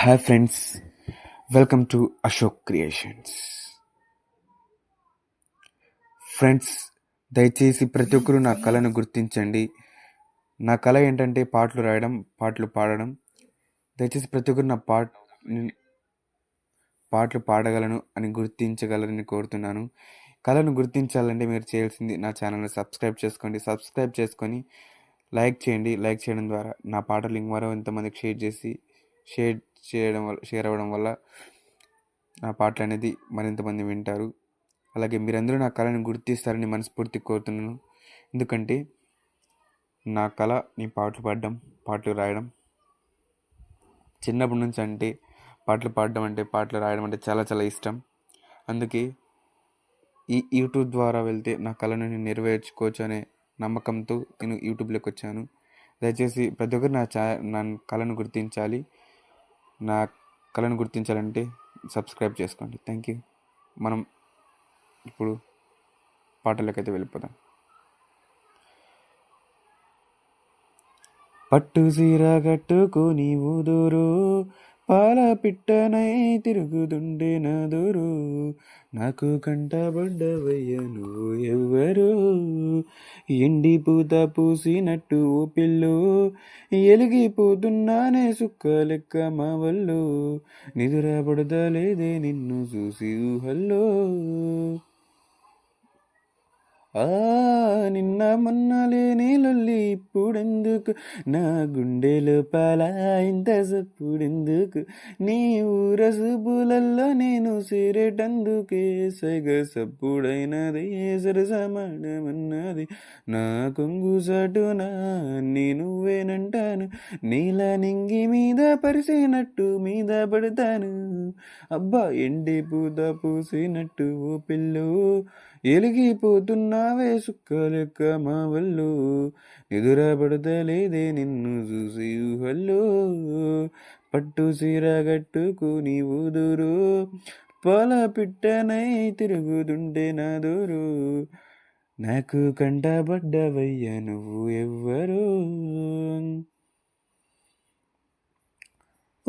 Hi friends welcome to Ashok creations friends దయచేసి ప్రతి ఒక్కరూ నా కళను గుర్తించండి. నా కళ ఏంటంటే పాటలు రాయడం పాటలు పాడడం. దయచేసి ప్రతి ఒక్కరు నా పాట పాటలు పాడగలను అని గుర్తించగలరని కోరుతున్నాను. కళను గుర్తించాలంటే మీరు చేయాల్సింది నా ఛానల్ని సబ్స్క్రైబ్ చేసుకోండి. సబ్స్క్రైబ్ చేసుకొని లైక్ చేయండి. లైక్ చేయడం ద్వారా నా పాటలు ఇంకమరో ఎంతమందికి షేర్ చేసి షేర్ చేయడం వల్ల షేర్ అవ్వడం వల్ల నా పాటలు అనేది మరింతమంది వింటారు. అలాగే మీరందరూ నా కళను గుర్తిస్తారని మనస్ఫూర్తి కోరుతున్నాను. ఎందుకంటే నా కళ నీ పాటలు పాడడం పాటలు రాయడం చిన్నప్పటి నుంచి అంటే పాటలు పాడడం అంటే పాటలు రాయడం అంటే చాలా చాలా ఇష్టం. అందుకే ఈ యూట్యూబ్ ద్వారా వెళ్తే నా కళను నేను నెరవేర్చుకోవచ్చు అనే నమ్మకంతో నేను యూట్యూబ్లోకి వచ్చాను. దయచేసి ప్రతి ఒక్కరు నా ఛా నా కళను గుర్తించాలి. నా కళను గుర్తించాలంటే సబ్స్క్రైబ్ చేసుకోండి. Thank you. మనం ఇప్పుడు పాటలకైతే వెళ్ళిపోదాం. పట్టు సీర కట్టుకొని ఊదూరు పాల పిట్టనై తిరుగుతుండే నదురు నాకు కంటబడ్డవయ్య నువ్వు ఎవ్వరు ఎండి పూత పూసినట్టు ఓ పిల్లు ఎలిగిపోతున్నానే సుక్క లెక్క మా వల్లు. నిదురపడదలేదే నిన్ను చూసి ఊహల్లో. నిన్న మొన్న లేని లొల్లి ఇప్పుడెందుకు? నా గుండె లోపల ఇంత సప్పుడెందుకు నీ ఊర సుబులల్లో నేను సేరేటందుకే సగ సప్పుడైనది సరసమాడమన్నది నా కొంగు సటున నేను నువ్వేనంటాను నీల నింగి మీద పరిసినట్టు మీద పడతాను. అబ్బా ఎండి పూత పూసినట్టు ఓ పిల్లు. ఎలిగిపోతున్నావే సుక్కలెక్క మా వల్లు ఎదురబడతలేదే నిన్ను చూసి ఊహల్లో. పట్టు సీర కట్టుకుని ఊదురు. పాల పిట్టనై తిరుగుతుంటే నా దూరు. నాకు కంటబడ్డవయ్య నువ్వు ఎవ్వరు.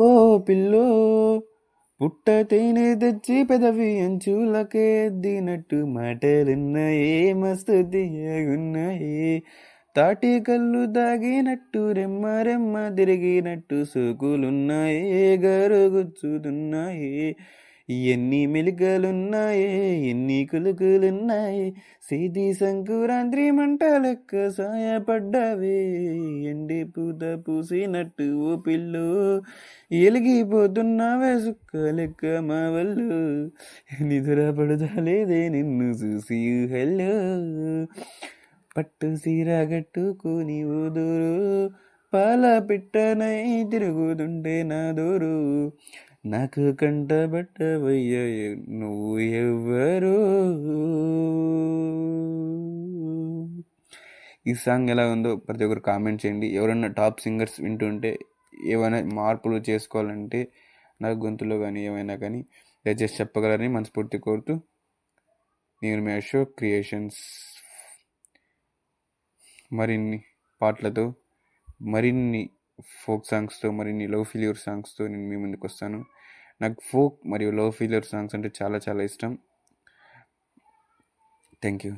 ఓ పిల్లో. పుట్ట తేనే తెచ్చి పెదవి అంచులకే ఎద్దినట్టు మాటలున్నాయే మస్తు తీయగున్నాయి. తాటి కళ్ళు దాగినట్టు రెమ్మ రెమ్మ తిరిగినట్టు సూకులున్నాయే గరుగుచ్చుతున్నాయే ఎన్ని మెలికలున్నాయే ఎన్ని కులుకులున్నాయి సీతి సంకురాంత్రి మంట లెక్క సాయపడ్డావే ఎండి పూత పూసినట్టు ఓ పిల్లు ఎలిగిపోతున్నావే సుక్క లెక్క మా వల్లు నిద్ర పడదలేదే నిన్ను చూసి హెల్లో. పట్టు సీర కట్టుకుని ఊదురు పాల పిట్టనై తిరుగుతుంటే నా దూరు నాకు కంటబట్టవయ్య నువ్వు ఎవ్వరు. ఈ సాంగ్ ఎలా ఉందో ప్రతి ఒక్కరు కామెంట్ చేయండి. ఎవరైనా టాప్ సింగర్స్ వింటుంటే ఏమైనా మార్పులు చేసుకోవాలంటే నా గొంతులో కానీ ఏమైనా కానీ దయచేసి చెప్పగలరని మనస్ఫూర్తి కోరుతూ నేను మీ అశోక్ క్రియేషన్స్. మరిన్ని పాటలతో మరిన్ని ఫోక్ సాంగ్స్తో మరిన్ని లవ్ ఫీలియర్ సాంగ్స్తో నేను మీ ముందుకు వస్తాను. నాకు ఫోక్ మరియు లవ్ ఫీలియర్ సాంగ్స్ అంటే చాలా చాలా ఇష్టం. Thank you